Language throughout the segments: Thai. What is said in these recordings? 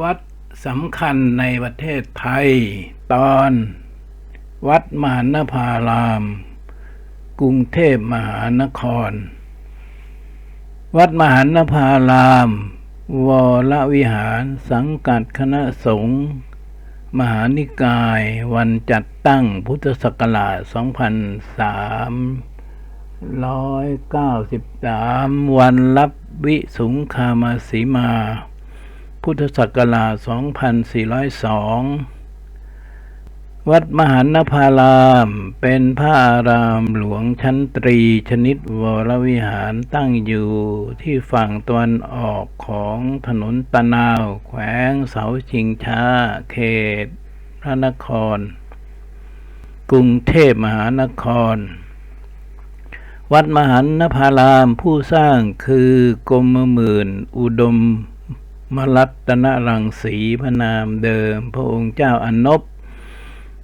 วัดสำคัญในประเทศไทย ตอน วัดมหานภาราม กรุงเทพมหานคร วัดมหานภาราม วรวิหารสังกัดคณะสงฆ์มหานิกายวันจัดตั้งพุทธศักราช 2393 วันรับวิสุงคามาสีมา พุทธศักราช 2402 วัดมหานภาราม เป็นพระอารามหลวงชั้นตรีชนิดวรวิหารตั้งอยู่ที่ฝั่งตะวันออกของถนนตะนาว แขวงเสาชิงช้า เขต พระนคร กรุงเทพมหานครวัดมหันนภารามผู้สร้างคือกรมหมื่น อุดม มรัตนรังสีพระนามเดิม พระองค์เจ้าอนนบ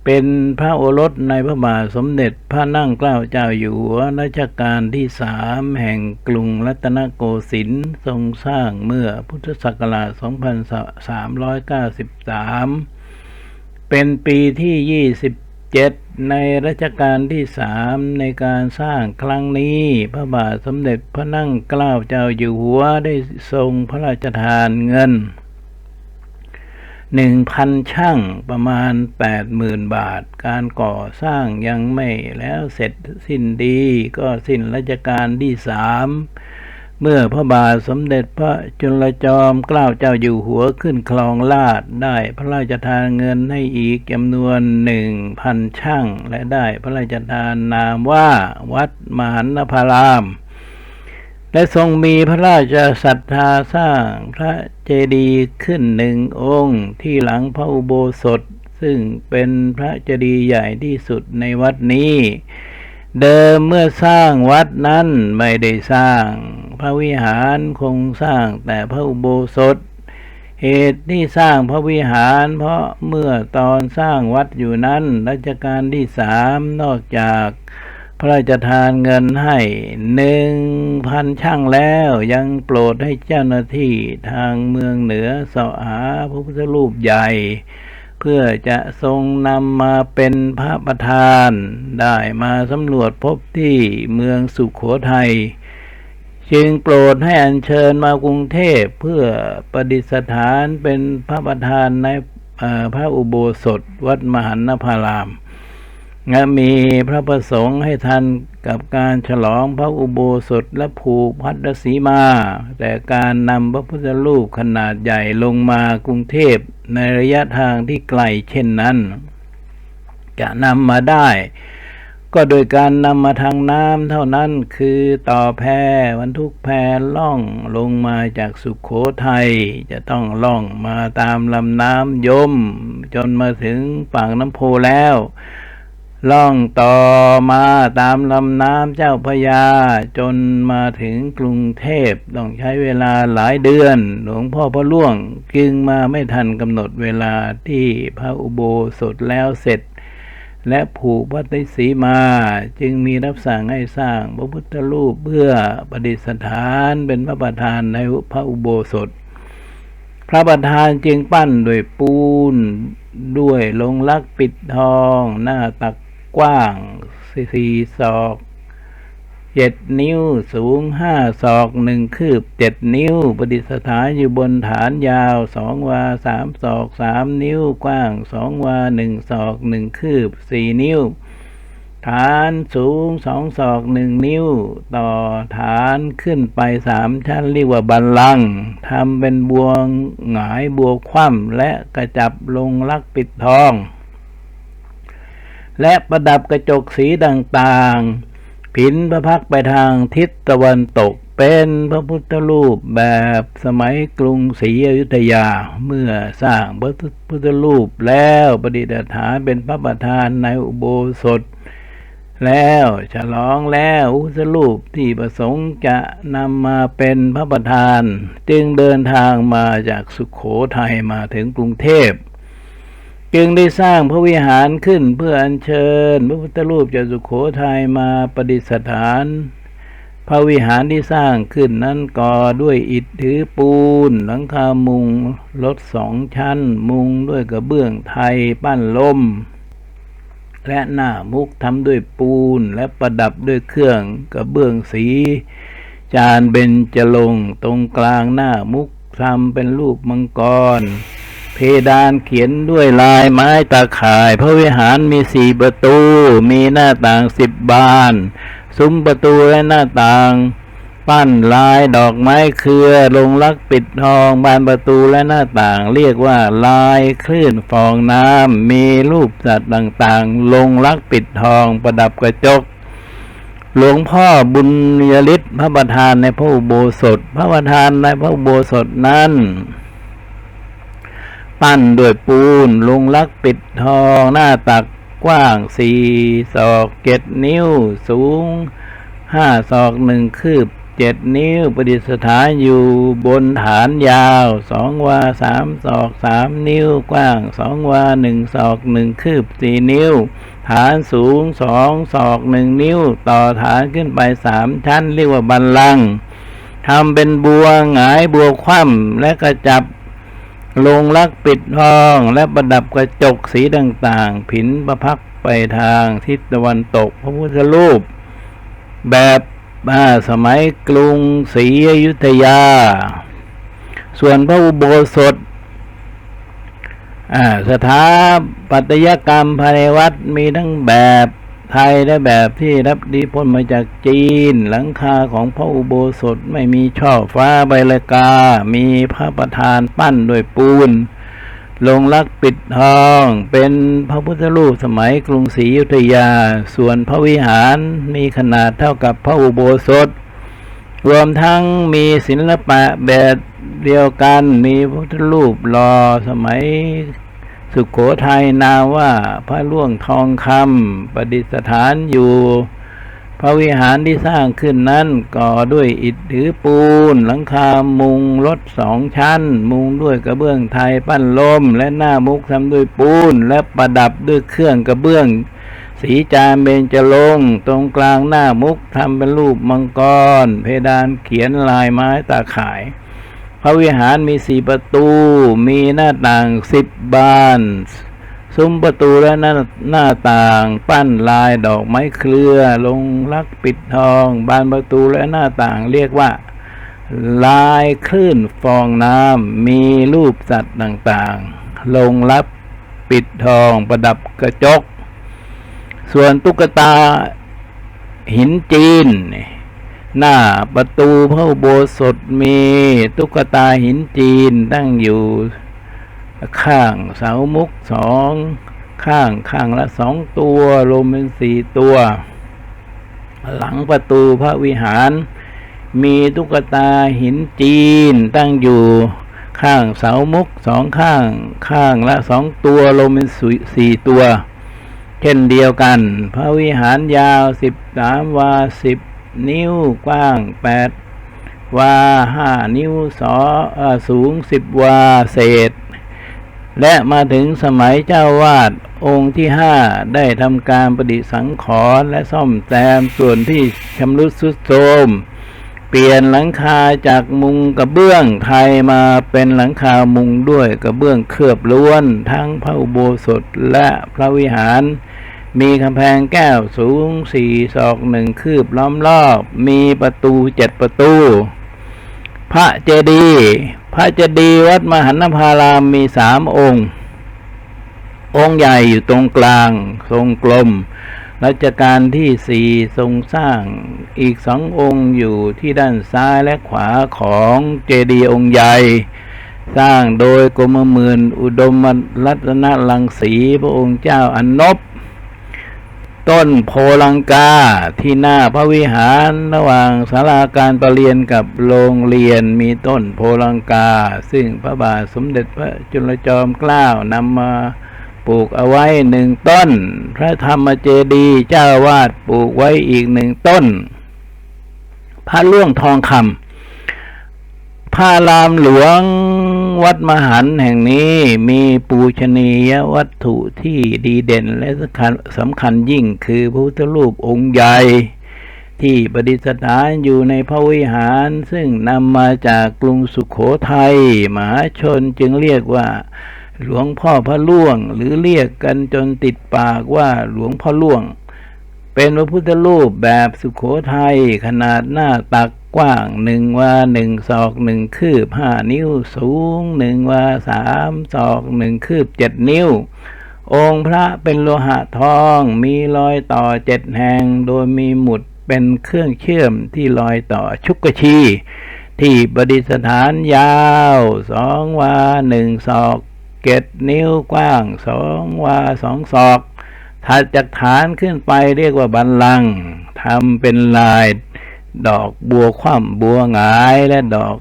เป็นพระโอรสในพระบาทสมเด็จพระนั่งเกล้าเจ้าอยู่หัวรัชกาลที่สามแห่งกรุงรัตนโกสินทร์ทรงสร้างเมื่อพุทธศักราช 2393 เป็นปีที่ 27 ในรัชกาลที่สามในการสร้างครั้งนี้ พระบาทสมเด็จพระนั่งเกล้าเจ้าอยู่หัวได้ทรงพระราชทานเงินหนึ่งพันช่างประมาณแปดหมื่นบาท การก่อสร้างยังไม่แล้วเสร็จสิ้นดีก็สิ้นรัชกาลที่สาม เมื่อพระบาทสมเด็จพระจุลจอมเกล้าเจ้าอยู่หัวขึ้นคลองลาดได้พระราชทานเงินให้อีกจำนวนหนึ่งพันช่างและได้พระราชทานนามว่าวัดมหันนภาราม และทรงมีพระราชศรัทธาสร้างพระเจดีย์ขึ้นหนึ่งองค์ที่หลังพระอุโบสถ ซึ่งเป็นพระเจดีย์ใหญ่ที่สุดในวัดนี้ เดิมเมื่อสร้างวัดนั้นไม่ได้สร้าง พระวิหารคงสร้างแต่พระอุโบสถ เหตุที่สร้างพระวิหาร เพราะเมื่อตอนสร้างวัดอยู่นั้นรัชกาลที่สามนอกจากพระราชทานเงินให้หนึ่งพันช่างแล้วยังโปรดให้เจ้าหน้าที่ทางเมืองเหนือเสาะหาพระพุทธรูปใหญ่ พื่อจะทรงนำมาเป็นพระประธาน ได้มาสำรวจพบที่เมืองสุขโขทัยจึงโปรดให้อัญเชิญมากรุงเทพเพื่อประดิษฐานเป็นพระประธานในพระอุโบสถวัดมหันนภารามและมีพระประสงค์ให้ทัน กับการฉลองพระอุโบสถและผูกพัดสีมา แต่การนำพระพุทธรูปขนาดใหญ่ลงมากรุงเทพในระยะทางที่ไกลเช่นนั้น จะนำมาได้ ก็โดยการนำมาทางน้ำเท่านั้นคือต่อแพบรรทุกแพล่องลงมาจากสุขโขทัยจะต้องล่องมาตามลำน้ำยม จนมาถึงปากน้ำโพแล้ว ล่องต่อมาตามลำน้ำเจ้าพยา จนมาถึงกรุงเทพต้องใช้เวลาหลายเดือน หลวงพ่อพระล่วงจึงมาไม่ทันกำหนดเวลาที่พระอุโบสถแล้วเสร็จ และผูกวัดไสีมา จึงมีรับสั่งให้สร้างพระพุทธรูปเพื่อประดิษฐานเป็นพระประธานในพระอุโบสถ พระประธานจึงปั้นด้วยปูนด้วยลงลักปิดทองหน้าตัก กว้างสี่ศอกเจ็ดนิ้วสูงห้าศอกหนึ่งคืบเจ็ดนิ้ว ประดิษฐานอยู่บนฐานยาวสองวาสามศอกสามนิ้ว กว้างสองวาหนึ่งศอกหนึ่งคืบสี่นิ้ว ฐานสูงสองศอกหนึ่งนิ้ว ต่อฐานขึ้นไปสามชั้นเรียกว่าบันลังทำเป็นบัวหงายบัวคว่ำและกระจับลงลักปิดทอง และประดับกระจกสีต่างๆ ผินพระพักไปทางทิศตะวันตกเป็นพระพุทธรูปแบบสมัยกรุงศรีอยุธยาเมื่อสร้างพระพุทธรูปแล้วประดิษฐานเป็นพระประธานในอุโบสถ แล้วฉลองแล้วอุสรูปที่ประสงค์จะนำมาเป็นพระประธาน จึงเดินทางมาจากสุขโขทัยมาถึงกรุงเทพ จึงได้สร้างพระวิหารขึ้นเพื่ออัญเชิญ พระพุทธรูปจากสุขโขทัยมาประดิษฐาน พระวิหารที่สร้างขึ้นนั้นก่อด้วยอิฐถือปูน หลังคามุงรถสองชั้น มุงด้วยกระเบื้องไทยปั้นลม และหน้ามุกทำด้วยปูนและประดับด้วยเครื่องกระเบื้องสี จานเบญจรงตรงกลางหน้ามุกทำเป็นรูปมังกร เพดานเขียนด้วยลายไม้ตาข่าย พระวิหารมีสี่ประตู มีหน้าต่างสิบบาน ซุ้มประตูและหน้าต่าง ปั้นลายดอกไม้เครือ ลงลักปิดทองบานประตูและหน้าต่าง เรียกว่าลายคลื่นฟองน้ำมีรูปสัตว์ต่างๆ ลงลักปิดทองประดับกระจกหลวงพ่อบุญยฤทธิ์พระประธานในพระอุโบสถ พระประธานในพระอุโบสถนั้น ปั้นด้วยปูนลุงลักปิดทองหน้าตักกว้างสี่ศอกเจ็ดนิ้ว สูงห้าศอกหนึ่งคืบเจ็ดนิ้วประดิษฐานอยู่บนฐานยาวสองวาสามศอกสามนิ้วกว้างสองวาหนึ่งศอกหนึ่งคืบสี่นิ้ว ฐานสูงสองศอกหนึ่งนิ้ว ต่อฐานขึ้นไปสามชั้น เรียกว่าบันลังทำเป็นบัวหงายบัวคว่ำและกระจับ ลงลักปิดทองและประดับกระจกสีต่างๆ ผินประพักไปทางทิศตะวันตก พระพุทธรูป แบบาสมัยกรุงศรีอยุธยา ส่วนพระอุโบสถสถาปัตยกรรมภายในวัดมีทั้งแบบ ไทยและแบบที่รับดีพลมาจากจีน หลังคาของพระอุโบสถไม่มีช่อฟ้าใบละกา มีพระประธานปั้นด้วยปูน ลงลักปิดทอง เป็นพระพุทธรูปสมัยกรุงศรีอยุธยา ส่วนพระวิหารมีขนาดเท่ากับพระอุโบสถ รวมทั้งมีศิลปะแบบเดียวกัน มีพระพุทธรูปรอสมัย สุขโขทัยนาว่าพระล่วงทองคำประดิษฐานอยู่ พระวิหารที่สร้างขึ้นนั้นก่อด้วยอิฐถือปูน หลังคามุงรถสองชั้น มุงด้วยกระเบื้องไทยปั้นลม และหน้ามุกทำด้วยปูน และประดับด้วยเครื่องกระเบื้องสีจานเบญจรงตรงกลางหน้ามุกทำเป็นรูปมังกร เพดานเขียนลายไม้ตาข่าย พระวิหารมีสี่ประตู มีหน้าต่างสิบบานซุ้มประตูและหน้าหน้าต่างปั้นลายดอกไม้เครือ ลงลักปิดทอง บานประตูและหน้าต่างเรียกว่า ลายคลื่นฟองน้ำมีรูปสัตว์ต่างๆ ลงลับปิดทองประดับกระจก ส่วนตุ๊กตาหินจีน หน้าประตูพระอุโบสถมีตุ๊กตาหินจีนตั้งอยู่ข้างเสามุกสองข้างข้างละสองตัวรวมเป็นสี่ตัว หลังประตูพระวิหาร มีตุ๊กตาหินจีนตั้งอยู่ข้างเสามุกสองข้าง ข้างละสองตัวรวมเป็นสี่สี่ตัว เช่นเดียวกัน พระวิหารยาวสิบสามวาสิบ นิ้วกว้างแปดวาห้านิ้วส่อสูงสิบวาเศษ และมาถึงสมัยเจ้าวาดองค์ที่ห้าได้ทำการประดิษฐ์สังขรณ์และซ่อมแซมส่วนที่ชำรุดทรุดโทรมเปลี่ยนหลังคาจากมุงกระเบื้องไทยมาเป็นหลังคามุงด้วยกระเบื้องเคลือบล้วน ทั้งพระอุโบสถและพระวิหาร มีกำแพงแก้วสูงสี่ศอกหนึ่งคืบล้อมรอบ มีประตูเจ็ดประตู พระเจดีย์พระเจดีย์วัดมหันนภารามมีสามองค์ องค์ใหญ่อยู่ตรงกลาง ทรงกลม รัชกาลที่สี่ทรงสร้างอีกสององค์อยู่ที่ด้านซ้ายและขวาของเจดีย์องค์ใหญ่สร้างโดยกรมหมื่นอุดมรัตนลังสีพระองค์เจ้าอนนบ ต้นโพลังกาที่หน้าพระวิหารระหว่างศาลาการประเรียนกับโรงเรียนมีต้นโพลังกา ซึ่งพระบาทสมเด็จพระจุลจอมเกล้านำมาปลูกเอาไว้หนึ่งต้น พระธรรมเจดีย์เจ้าวาดปลูกไว้อีกหนึ่งต้น พระล่วงทองคำพระรามหลวง วัดมหันแห่งนี้มีปูชนียวัตถุที่ดีเด่นและสำคัญสำคัญยิ่งคือพระพุทธรูปองค์ใหญ่ ที่ประดิษฐานอยู่ในพระวิหาร ซึ่งนำมาจากกรุงสุขโขทัยมหาชนจึงเรียกว่า หลวงพ่อพระล่วง หรือเรียกกันจนติดปากว่าหลวงพ่อล่วง เป็นพระพุทธรูปแบบสุขโขทัยขนาดหน้าตัก กว้างหนึ่งวาหนึ่งศอกหนึ่งคืบห้านิ้ว สูงหนึ่งวาสามศอกหนึ่งคืบเจ็ดนิ้ว องค์พระเป็นโลหะทองมีรอยต่อเจ็ดแห่งโดยมีหมุดเป็นเครื่องเชื่อมที่รอยต่อชุกชี ที่ประดิษฐานยาวสองวาหนึ่งศอกเจ็ดนิ้วกว้างสองวาสองศอกถัดจากฐานขึ้นไปเรียกว่าบันลังทำเป็นลาย ดอกบัวคว่ำบัวหงายและดอก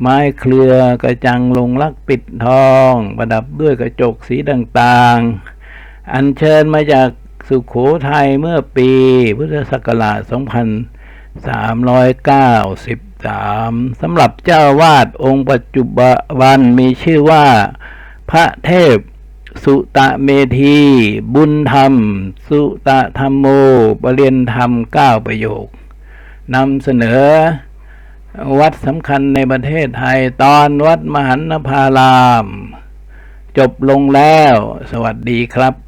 ไม้เครือกระจังลงลักปิดทอง ประดับด้วยกระจกสีต่างๆ อัญเชิญมาจากสุขโขทัยเมื่อปีพุทธศักราช 2393 สำหรับเจ้าวาดองค์ปัจจุบันมีชื่อว่า พระเทพสุตะเมธี บุญธรรม สุตะธรรมโม ปรเรียนธรรมเก้าประโยค นำเสนอวัดสำคัญในประเทศไทยตอนวัดมหันนภาราม จบลงแล้ว สวัสดีครับ